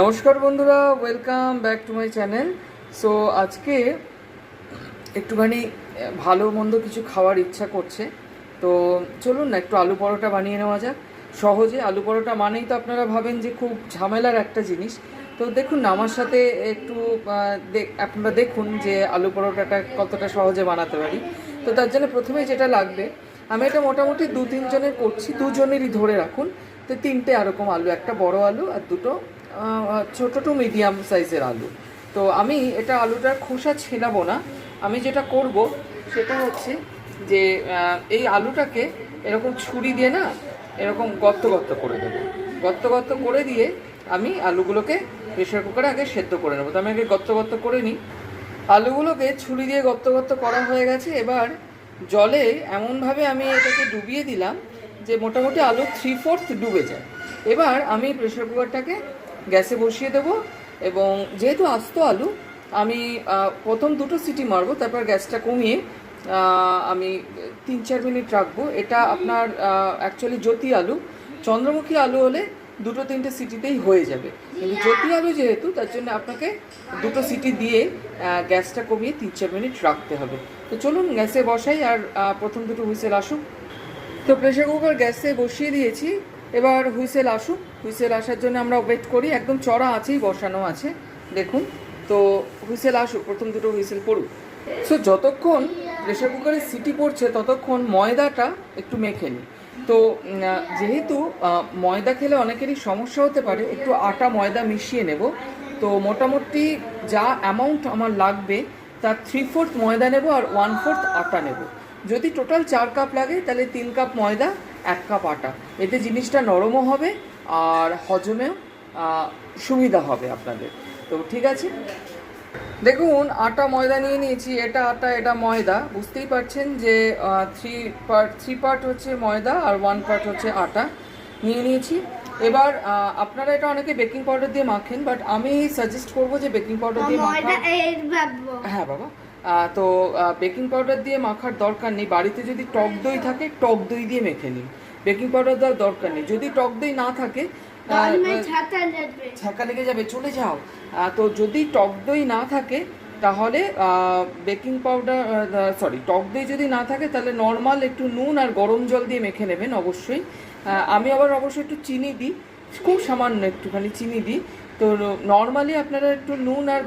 নমস্কার বন্ধুরা welcome back to my channel so আজকে একটুখানি ভালো মন্দ কিছু খাওয়ার ইচ্ছা করছে। তো চলুন না, একটু আলু পরোটা বানিয়ে নেওয়া যাক। সহজে আলু পরোটা মানেই তো আপনারা ভাবেন যে খুব ঝামেলার একটা জিনিস। তো দেখুন না, আমার সাথে একটু আপনারা দেখুন যে আলু পরোটাটা কতটা সহজে বানাতে পারি। তো তার জন্য প্রথমে যেটা লাগবে, আমি এটা মোটামুটি দু তিনজনের করছি, দুজনেরই ধরে রাখুন। তো তিনটে এরকম আলু, একটা বড় আলু আর দুটো ছোট টু মিডিয়াম সাইজের আলু। তো আমি এটা আলুটার খোসা ছেলাবো না। আমি যেটা করব সেটা হচ্ছে যে এই আলুটাকে এরকম ছুরি দিয়ে না, এরকম গর্ত গর্ত করে দেবো। গর্ত গর্ত করে দিয়ে আমি আলুগুলোকে প্রেশার কুকারে আগে সেদ্ধ করে নেব। তো আমি আগে গর্ত গর্ত করে নিই। আলুগুলোকে ছুরি দিয়ে গর্ত গর্ত করা হয়ে গেছে। এবার জলে এমনভাবে আমি এটাকে ডুবিয়ে দিলাম যে, মোটামুটি আলু থ্রি ফোর্থ ডুবে যায়। এবার আমি প্রেশার কুকারটাকে গ্যাসে বসিয়ে দেবো এবং যেহেতু আস্ত আলু, আমি প্রথম দুটো সিটি মারবো, তারপর গ্যাসটা কমিয়ে আমি তিন চার মিনিট রাখব। এটা আপনার অ্যাকচুয়ালি জ্যোতি আলু। চন্দ্রমুখী আলু হলে দুটো তিনটে সিটিতেই হয়ে যাবে। কিন্তু জ্যোতি আলু যেহেতু, তার জন্য আপনাকে দুটো সিটি দিয়ে গ্যাসটা কমিয়ে তিন চার মিনিট রাখতে হবে। তো চলুন গ্যাসে বসাই আর প্রথম দুটো হুইসেল আসুক। তো প্রেশার কুকার গ্যাসে বসিয়ে দিয়েছি। এবার হুইসেল আসুক। হুইসেল আসার জন্য আমরা ওয়েট করি। একদম চড়া আছেই, বসানো আছে। দেখুন, তো হুইসেল আসুক, প্রথম দুটো হুইসেল পড়ুক। সো যতক্ষণ প্রেশার কুকারে সিটি পড়ছে, ততক্ষণ ময়দাটা একটু মেখে নিই। তো যেহেতু ময়দা খেলে অনেকেরই সমস্যা হতে পারে, একটু আটা, ময়দা মিশিয়ে নেব। তো, মোটামুটি যা অ্যামাউন্ট আমার লাগবে, তার থ্রি ফোর্থ ময়দা নেব আর ওয়ান ফোর্থ আটা নেব। যদি টোটাল চার কাপ লাগে, তাহলে তিন কাপ ময়দা এক কাপ আটা। এতে জিনিসটা নরমও হবে আর হজমেও সুবিধা হবে আপনাদের। তো ঠিক আছে? দেখুন আটা ময়দা নিয়ে নিয়েছি। এটা আটা এটা ময়দা। বুঝতেই পারছেন যে থ্রি পার্ট থ্রি পার্ট হচ্ছে ময়দা আর ওয়ান পার্ট হচ্ছে আটা নিয়ে নিয়েছি। এবার আপনারা এটা অনেকে বেকিং পাউডার দিয়ে মাখেন বাট আমি সাজেস্ট করব যে বেকিং পাউডার দিয়ে মাখা। হ্যাঁ বাবা। তো বেকিং পাউডার দিয়ে মাখার দরকার নেই। বাড়িতে যদি টক দই থাকে টক দই দিয়ে মেখে নিন। বেকিং পাউডার দেওয়ার দরকার নেই। যদি টক দই না থাকে ছ্যাঁকা লেগে যাবে চলে যাও। তো যদি টক দই না থাকে তাহলে বেকিং পাউডার সরি টক দই যদি না থাকে তাহলে নর্মাল একটু নুন আর গরম জল দিয়ে মেখে নেবেন অবশ্যই। আমি আবার অবশ্যই একটু চিনি দিই। খুব সামান্য একটুখানি চিনি দিই। তো নর্মালি আপনারা একটু নুন আর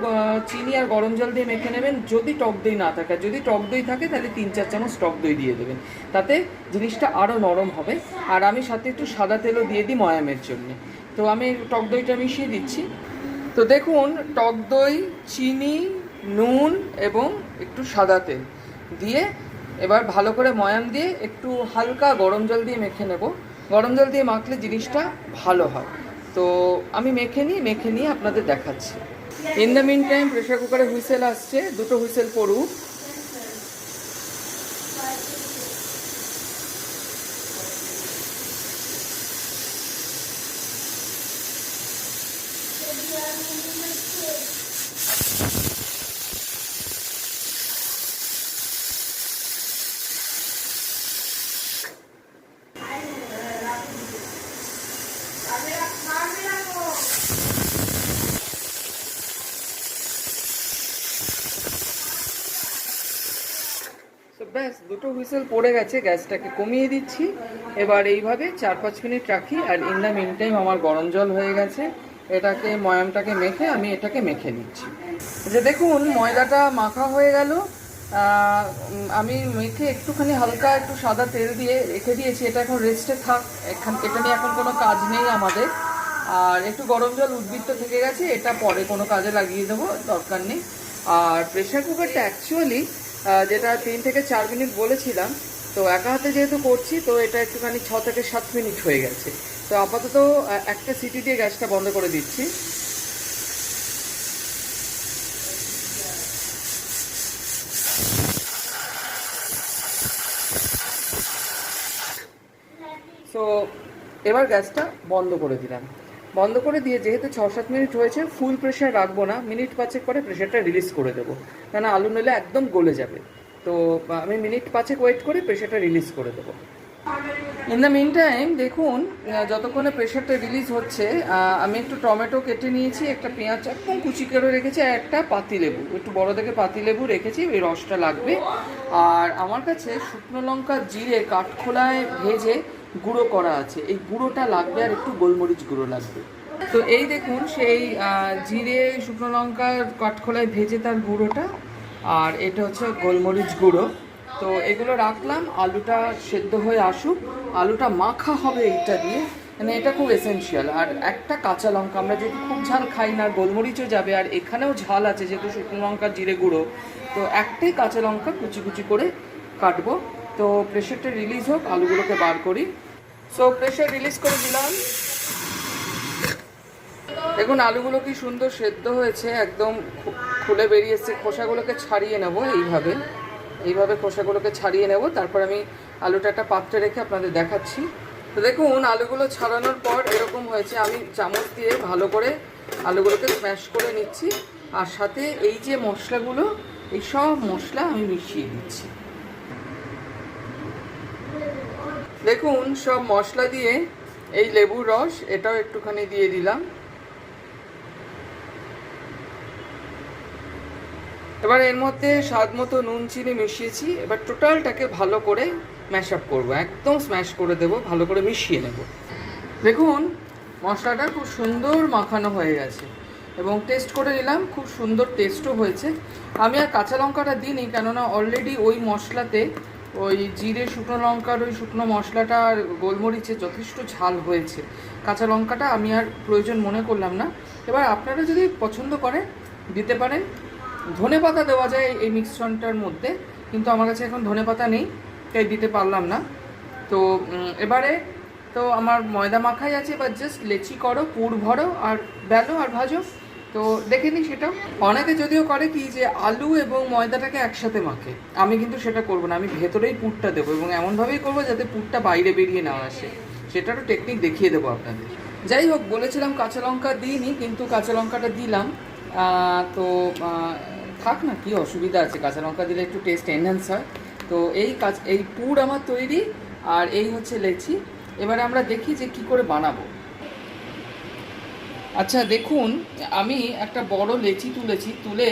চিনি আর গরম জল দিয়ে মেখে নেবেন, যদি টক দই না থাকে। যদি টক দই থাকে, তাহলে তিন চার চামচ টক দই দিয়ে দেবেন। তাতে জিনিসটা আরও নরম হবে। আর আমি সাথে একটু সাদা তেলও দিয়ে দিই ময়ামের জন্য। তো আমি টক দইটা মিশিয়ে দিচ্ছি। তো দেখুন, টক দই, চিনি, নুন এবং একটু সাদা তেল দিয়ে এবার ভালো করে ময়াম দিয়ে একটু হালকা গরম জল দিয়ে মেখে নেব। গরম জল দিয়ে মাখলে জিনিসটা ভালো হয়। তো আমি মেখে নিই মেখে নিয়ে আপনাদের দেখাচ্ছি। In the meantime pressure কুকারে হুইসেল আসছে, দুটো হুইসেল পড়ুক তো ব্যাস দুটো হুইসেল পড়ে গেছে, গ্যাসটাকে কমিয়ে দিচ্ছি। এবার এইভাবে চার পাঁচ মিনিট রাখি আর ইন দ্য মিন টাইম আমার গরম জল হয়ে গেছে। এটাকে, ময়ামটাকে মেখে আমি এটাকে মেখে নিচ্ছি। যে দেখুন, ময়দাটা মাখা হয়ে গেল। আমি মেখে একটুখানি হালকা একটু সাদা তেল দিয়ে রেখে দিয়েছি। এটা এখন রেস্টে থাক। এখান, এটা নিয়ে এখন কোনো কাজ নেই আমাদের। আর একটু গরম জল উদ্বৃত্ত থেকে গেছে। এটা পরে কোনো কাজে লাগিয়ে দেবো, দরকার নেই। আর প্রেশার কুকারটা অ্যাকচুয়ালি যেটা তিন থেকে চার মিনিট বলেছিলাম, তো একা হাতে যেহেতু করছি, তো এটা একটুখানি ছ থেকে সাত মিনিট হয়ে গেছে। তো আপাতত একটা সিটি দিয়ে গ্যাসটা বন্ধ করে দিচ্ছি। তো এবার গ্যাসটা বন্ধ করে দিলাম। বন্ধ করে দিয়ে যেহেতু ছ সাত মিনিট হয়েছে ফুল প্রেশার রাখব না, মিনিট পাঁচেক পরে প্রেশারটা রিলিজ করে দেবো। কেন আলু নিলে একদম গলে যাবে। তো আমি মিনিট পাঁচেক ওয়েট করে প্রেশারটা রিলিজ করে দেবো। ইন দ্য মিন টাইম দেখুন যতক্ষণে প্রেশারটা রিলিজ হচ্ছে আমি একটু টমেটো কেটে নিয়েছি, একটা পেঁয়াজ একদম কুচি করে রেখেছি, আর একটা পাতিলেবু একটু বড় দেখে পাতিলেবু রেখেছি ওই রসটা লাগবে। আর আমার কাছে শুকনো লঙ্কা, জিরে, কাঠখোলায় ভেজে গুঁড়ো করা আছে। এই গুঁড়োটা লাগবে আর একটু গোলমরিচ গুঁড়ো লাগবে। তো এই দেখুন, সেই জিরে, শুকনো লঙ্কা কাঠখোলায় ভেজে তার গুঁড়োটা, আর এটা হচ্ছে গোলমরিচ গুঁড়ো। তো এগুলো রাখলাম, আলুটা সেদ্ধ হয়ে আসুক। আলুটা মাখা হবে এইটা দিয়ে মানে এটা খুব এসেনশিয়াল আর একটা কাঁচা লঙ্কা, আমরা যেহেতু খুব ঝাল খাই না, গোলমরিচও যাবে, আর এখানেও ঝাল আছে, যেহেতু শুকনো লঙ্কা, জিরে গুঁড়ো। তো একটাই কাঁচা লঙ্কা কুচি কুচি করে কাটবো। তো প্রেশারটা রিলিজ হোক, আলুগুলোকে বার করি। সো প্রেশার রিলিজ করে দিলাম। দেখুন, আলুগুলো কি সুন্দর সেদ্ধ হয়েছে, একদম খুলে বেরিয়েছে খোসাগুলোকে ছাড়িয়ে নেব এইভাবে। এইভাবে খোসাগুলোকে ছাড়িয়ে নেব। তারপর আমি আলুটা একটা পাত্রে রেখে আপনাদের দেখাচ্ছি। তো দেখুন, আলুগুলো ছাড়ানোর পর এরকম হয়েছে। আমি চামচ দিয়ে ভালো করে আলুগুলোকে স্ম্যাশ করে নিচ্ছি। আর সাথে এই যে মশলাগুলো, এই সব মশলা আমি মিশিয়ে দিচ্ছি। দেখুন, সব মশলা দিয়ে এই লেবুর রস, এটাও একটুখানি দিয়ে দিলাম। এবার এর মধ্যে স্বাদ মতো নুন, চিনি মিশিয়েছি। এবার টোটালটাকে ভালো করে ম্যাশ আপ করব, একদম স্ম্যাশ করে দেব, ভালো করে মিশিয়ে নেব। দেখুন, মশলাটা খুব সুন্দর মাখানো হয়ে গেছে এবং টেস্ট করে নিলাম, খুব সুন্দর টেস্টও হয়েছে। আমি আর কাঁচা লঙ্কাটা দিইনি, কেননা অলরেডি ওই মশলাতে ওই জিরে, শুকনো লঙ্কার ওই শুকনো মশলাটা আর গোলমরিচে যথেষ্ট ঝাল হয়েছে। কাঁচা লঙ্কাটা আমি আর প্রয়োজন মনে করলাম না। এবার আপনারা যদি পছন্দ করেন, দিতে পারেন। ধনে পাতা দেওয়া যায় এই মিক্সচারটার মধ্যে, কিন্তু আমার কাছে এখন ধনে পাতা নেই, তাই দিতে পারলাম না। তো এবারে তো আমার ময়দা মাখাই আছে, এবার জাস্ট লেচি করো, পুর ভরো, আর বেলো, আর ভাজো। তো দেখে নিই সেটা। অনেকে যদিও করে কি যে আলু এবং ময়দাটাকে একসাথে মাখে। আমি কিন্তু সেটা করব না, আমি ভেতরেই পুরটা দেবো এবং এমনভাবেই করব যাতে পুরটা বাইরে বেরিয়ে না আসে। সেটারও টেকনিক দেখিয়ে দেবো আপনাদের। যাই হোক, বলেছিলাম কাঁচা লঙ্কা দিইনি, কিন্তু কাঁচা লঙ্কাটা দিলাম। তো থাক না, কি অসুবিধা আছে। কাঁচা লঙ্কা দিলে একটু টেস্ট এনহ্যান্স হয়। তো এই কাজ এই পুর আমার তৈরি, আর এই হচ্ছে লেচি। এবারে আমরা দেখি যে কি করে বানাবো। আচ্ছা দেখুন, আমি একটা বড় লেচি তুলেছি, তুলে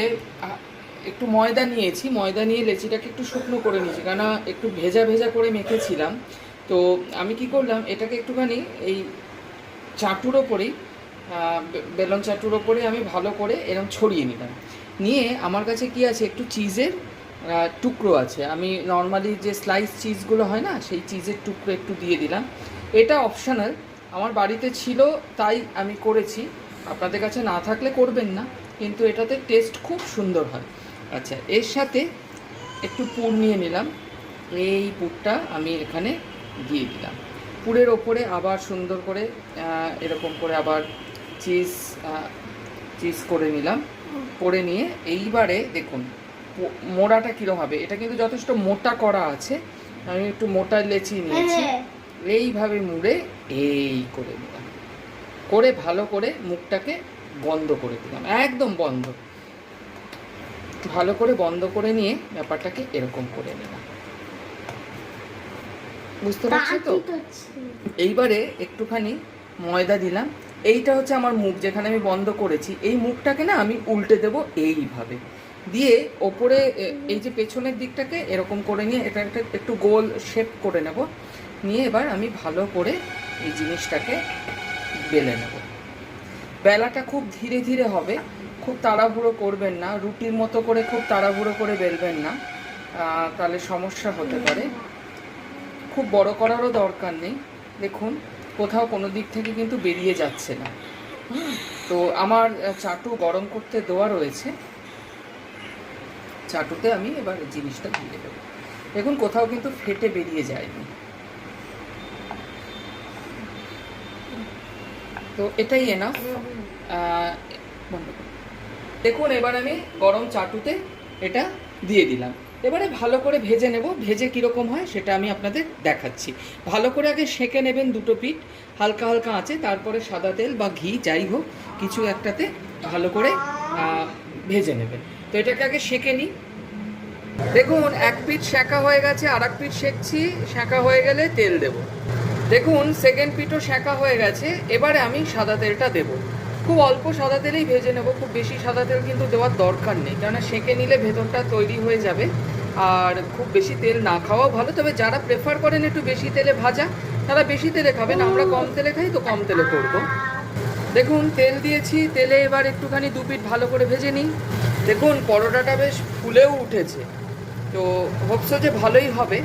একটু ময়দা নিয়েছি, ময়দা নিয়ে লেচিটাকে একটু শুকনো করে নিয়েছি, কেন একটু ভেজা ভেজা করে মেখেছিলাম। তো আমি কি করলাম, এটাকে একটুখানি এই চাটুর ওপরেই বেলন চাটুর ওপরে আমি ভালো করে এরকম ছড়িয়ে নিলাম। নিয়ে আমার কাছে কি আছে, একটু চিজের টুকরো আছে। আমি নর্মালি যে স্লাইস চিজগুলো হয় না, সেই চিজের টুকরো একটু দিয়ে দিলাম। এটা অপশনাল আমার বাড়িতে ছিল, তাই আমি করেছি। আপনাদের কাছে না থাকলে করবেন না, কিন্তু এটাতে টেস্ট খুব সুন্দর হয়। আচ্ছা এর সাথে একটু পুর নিয়ে নিলাম। এই পুরটা আমি এখানে দিয়ে দিলাম। পুরের ওপরে আবার সুন্দর করে এরকম করে আবার চিজ চিজ করে নিলাম। করে নিয়ে এইবারে দেখুন মোড়াটা কীরকম হবে? এটা কিন্তু যথেষ্ট মোটা করা আছে। আমি একটু মোটা লেচি নিয়েছি। হ্যাঁ। এইভাবে মুড়ে এই করে দিলাম করে ভালো করে মুখটাকে বন্ধ করে দিলাম একদম বন্ধ। ভালো করে বন্ধ করে নিয়ে ব্যাপারটাকে এরকম করে নিলাম। বুঝতে পারছি তো? এইবারে একটুখানি ময়দা দিলাম। এইটা হচ্ছে আমার মুখ যেখানে আমি বন্ধ করেছি। এই মুখটাকে না আমি উল্টে দেব এইভাবে। দিয়ে ওপরে এই যে পেছনের দিকটাকে এরকম করে নিয়ে এটা একটা একটু গোল শেপ করে নেব। নিয়ে এবার আমি ভালো করে এই জিনিসটাকে বেলে নেব। বেলাটা খুব ধীরে ধীরে হবে, খুব তাড়াহুড়ো করবেন না, রুটির মতো করে খুব তাড়াহুড়ো করে বেলবেন না তাহলে সমস্যা হতে পারে। খুব বড় করারও দরকার নেই। দেখুন, কোথাও কোনো দিক থেকে কিন্তু বেরিয়ে যাচ্ছে না। তো আমার চাটু গরম করতে দেওয়া রয়েছে। চাটুতে আমি এবার জিনিসটা দিয়ে দেবো। দেখুন, কোথাও কিন্তু ফেটে বেরিয়ে যায়নি। তো এটাই এনাফ দেখুন, এবার আমি গরম চাটুতে এটা দিয়ে দিলাম। এবারে ভালো করে ভেজে নেব। ভেজে কীরকম হয় সেটা আমি আপনাদের দেখাচ্ছি। ভালো করে আগে সেঁকে নেবেন দুটো পিঠ। হালকা হালকা আছে তারপরে সাদা তেল বা ঘি, যাই হোক, কিছু একটাতে ভালো করে ভেজে নেবেন। তো এটাকে আগে সেঁকে নিই। দেখুন, এক পিঠ সেঁকা হয়ে গেছে আর এক পিঠ সেঁকছি। সেঁকা হয়ে গেলে তেল দেব। দেখুন সেকেন্ড পিঠও সেঁকা হয়ে গেছে, এবারে আমি সাদা তেলটা দেব। খুব অল্প সাদা তেলেই ভেজে নেব, খুব বেশি সাদা তেল কিন্তু দেওয়ার দরকার নেই, কেননা সেঁকে নিলে ভেতরটা তৈরি হয়ে যাবে, আর খুব বেশি তেল না খাওয়াও ভালো, তবে যারা প্রেফার করেন একটু বেশি তেলে ভাজা, তারা বেশি তেলে খাবেন, আমরা কম তেলে খাই, তো কম তেলে করব। দেখুন, তেল দিয়েছি, তেলে এবার একটুখানি দু পিঠ ভালো করে ভেজে নিই। দেখুন, পরোটাটা বেশ ফুলেও উঠেছে, তো হোপসো যে ভালোই হবে।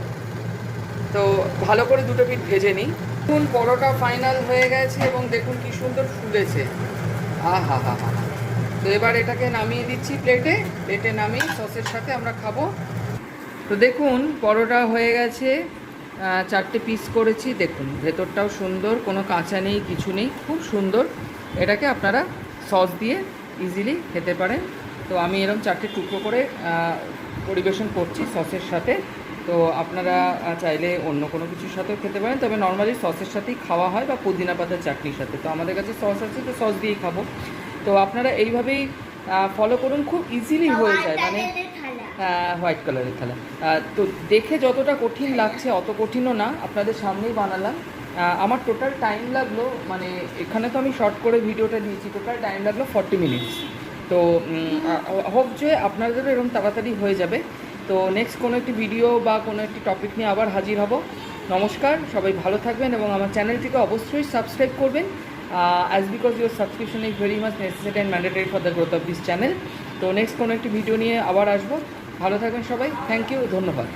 তো ভালো করে দুটো পিঠ ভেজে নিই। দেখুন পরোটা ফাইনাল হয়ে গেছে এবং দেখুন কি সুন্দর ফুলেছে। আহা, হা হা তো এবার এটাকে নামিয়ে দিচ্ছি প্লেটে প্লেটে নামিয়ে সসের সাথে আমরা খাব। তো দেখুন পরোটা হয়ে গেছে। চারটে পিস করেছি। দেখুন ভেতরটাও সুন্দর, কোনো কাঁচা নেই, কিছু নেই, খুব সুন্দর। এটাকে আপনারা সস দিয়ে ইজিলি খেতে পারেন। তো আমি এরকম চারটে টুকরো করে পরিবেশন করছি সসের সাথে। তো আপনারা চাইলে অন্য কোনো কিছুর সাথেও খেতে পারেন তবে নর্মালি সসের সাথেই খাওয়া হয় বা পুদিনা পাতার চাটনির সাথে। তো আমাদের কাছে সস আছে তো সস দিয়েই খাব। তো আপনারা এইভাবেই ফলো করুন খুব ইজিলি হয়ে যায়। মানে হোয়াইট কালারের থালা। তো দেখে যতটা কঠিন লাগছে অত কঠিনও না আপনাদের সামনেই বানালাম। আমার টোটাল টাইম লাগল মানে এখানে তো আমি শর্ট করে ভিডিওটা দিয়েছি টোটাল টাইম লাগল ফর্টি মিনিটস তো হোপ যে আপনাদেরও এরকম তাড়াতাড়ি হয়ে যাবে। তো নেক্সট কোনো একটি ভিডিও বা কোনো একটি টপিক নিয়ে আবার হাজির হব। নমস্কার, সবাই ভালো থাকবেন এবং আমার চ্যানেলটিকে অবশ্যই সাবস্ক্রাইব করবেন। As because your subscription is very much necessary and mandatory for the growth of this channel তো নেক্সট কোনো একটি ভিডিও নিয়ে আবার আসব। ভালো থাকবেন সবাই থ্যাংক ইউ ধন্যবাদ।